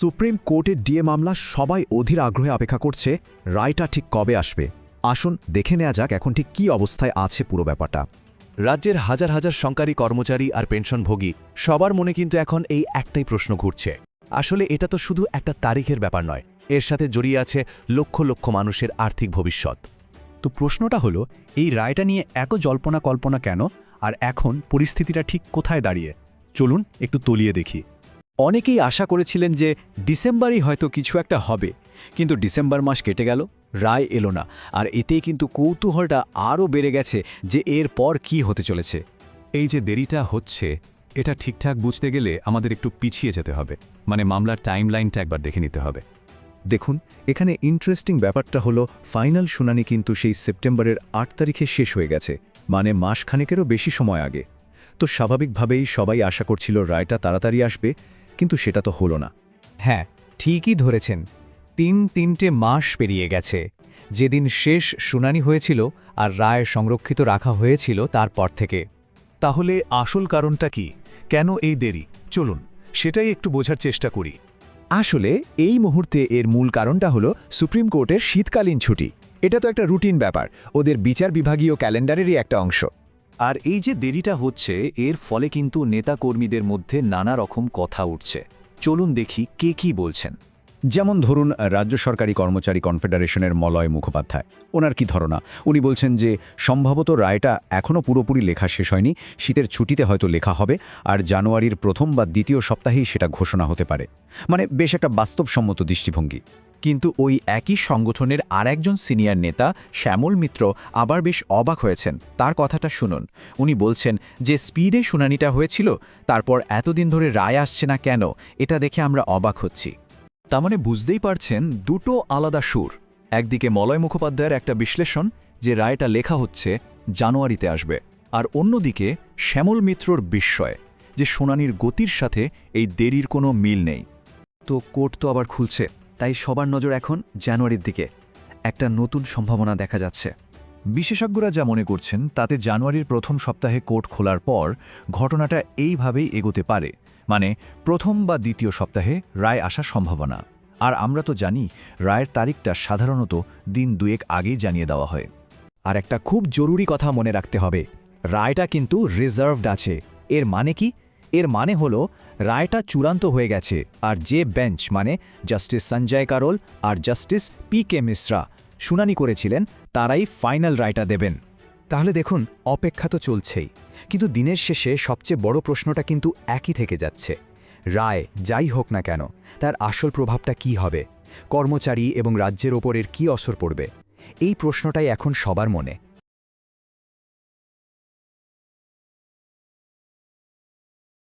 Supreme কোর্টের DA মামলা সবাই অধীর আগ্রহে অপেক্ষা করছে, রায়টা ঠিক কবে আসবে? আসুন দেখে নেওয়া যাক এখন ঠিক কী অবস্থায় আছে পুরো ব্যাপারটা। রাজ্যের হাজার হাজার সরকারি কর্মচারী আর পেনশনভোগী, সবার মনে কিন্তু এখন এই একটাই প্রশ্ন ঘুরছে। আসলে এটা তো শুধু একটা তারিখের ব্যাপার নয়, এর সাথে জড়িয়ে আছে লক্ষ লক্ষ মানুষের আর্থিক ভবিষ্যৎ। তো প্রশ্নটা হলো, এই রায়টা নিয়ে এত জল্পনা কল্পনা কেন? আর এখন পরিস্থিতিটা ঠিক কোথায় দাঁড়িয়ে? চলুন একটু তলিয়ে দেখি। অনেকেই আশা করেছিলেন যে ডিসেম্বরই হয়তো কিছু একটা হবে, কিন্তু ডিসেম্বর মাস কেটে গেল, রায় এলো না, আর এতেই কিন্তু কৌতূহলটা আরও বেড়ে গেছে যে এর পর কি হতে চলেছে। এই যে দেরিটা হচ্ছে, এটা ঠিকঠাক বুঝতে গেলে আমাদের একটু পিছিয়ে যেতে হবে মানে মামলার টাইমলাইনটা একবার দেখে নিতে হবে। দেখুন, এখানে ইন্টারেস্টিং ব্যাপারটা হলো, ফাইনাল শুনানি কিন্তু সেই সেপ্টেম্বরের আট তারিখে শেষ হয়ে গেছে মানে মাসখানেকেরও বেশি সময় আগে। তো স্বাভাবিকভাবেই সবাই আশা করছিল রায়টা তাড়াতাড়ি আসবে কিন্তু সেটা তো হলো না। হ্যাঁ ঠিকই ধরেছেন। তিন তিনটে মাস পেরিয়ে গেছে। যেদিন শেষ শুনানি হয়েছিল আর রায় সংরক্ষিত রাখা হয়েছিল তারপর থেকে। তাহলে আসল কারণটা কি? কেন এই দেরি? চলুন, সেটাই একটু বোঝার চেষ্টা করি। আসলে এই মুহূর্তে এর মূল কারণটা হলো সুপ্রিম কোর্টের শীতকালীন ছুটি। এটা তো একটা রুটিন ব্যাপার। ওদের বিচার বিভাগীয় ক্যালেন্ডারেরই একটা অংশ। আর এই যে দেরিটা হচ্ছে, এর ফলে কিন্তু নেতাকর্মীদের মধ্যে নানা রকম কথা উঠছে। চলুন দেখি কে কি বলছেন। যেমন ধরুন, রাজ্য সরকারি কর্মচারী কনফেডারেশনের মলয় মুখোপাধ্যায়। ওনার কি ধারণা? উনি বলছেন যে, সম্ভবত রায়টা এখনও পুরোপুরি লেখা শেষ হয়নি, শীতের ছুটিতে হয়তো লেখা হবে, আর জানুয়ারির প্রথম বা দ্বিতীয় সপ্তাহেই সেটা ঘোষণা হতে পারে। মানে বেশ একটা বাস্তবসম্মত দৃষ্টিভঙ্গি। কিন্তু ওই একই সংগঠনের আর একজন সিনিয়র নেতা, শ্যামল মিত্র, আবার বেশ অবাক হয়েছেন। তার কথাটা শুনুন। উনি বলছেন যে, স্পিডে শুনানিটা হয়েছিল, তারপর এতদিন ধরে রায় আসছে না কেন, এটা দেখে আমরা অবাক হচ্ছি। তার মানে বুঝতেই পারছেন দুটো আলাদা সুর। একদিকে মলয় মুখোপাধ্যায়ের একটা বিশ্লেষণ যে রায়টা লেখা হচ্ছে জানুয়ারিতে আসবে, আর অন্যদিকে শ্যামল মিত্রর বিস্ময় যে শুনানির গতির সাথে এই দেরির কোনো মিল নেই। তো কোর্ট তো আবার খুলছে, তাই সবার নজর এখন জানুয়ারির দিকে। একটা নতুন সম্ভাবনা দেখা যাচ্ছে। বিশেষজ্ঞরা যা মনে করছেন, তাতে জানুয়ারির প্রথম সপ্তাহে কোর্ট খোলার পর ঘটনাটা এইভাবেই এগোতে পারে। মানে প্রথম বা দ্বিতীয় সপ্তাহে রায় আসার সম্ভাবনা। আর আমরা তো জানি, রায়ের তারিখটা সাধারণত দিন দুয়েক আগেই জানিয়ে দেওয়া হয়। আর একটা খুব জরুরি কথা মনে রাখতে হবে, রায়টা কিন্তু রিজার্ভড আছে। এর মানে কি? এর মানে হল, রায়টা চূড়ান্ত হয়ে গেছে, আর যে বেঞ্চ মানে জাস্টিস সঞ্জয় কারোল আর জাস্টিস পি কে মিশ্রা, শুনানি করেছিলেন তারাই ফাইনাল রায়টা দেবেন। তাহলে দেখুন, অপেক্ষা তো চলছেই। কিন্তু দিনের শেষে সবচেয়ে বড় প্রশ্নটা কিন্তু একই থেকে যাচ্ছে। রায় যাই হোক না কেন, তার আসল প্রভাবটা কি হবে? কর্মচারী এবং রাজ্যের ওপরের কি অসর পড়বে? এই প্রশ্নটাই এখন সবার মনে।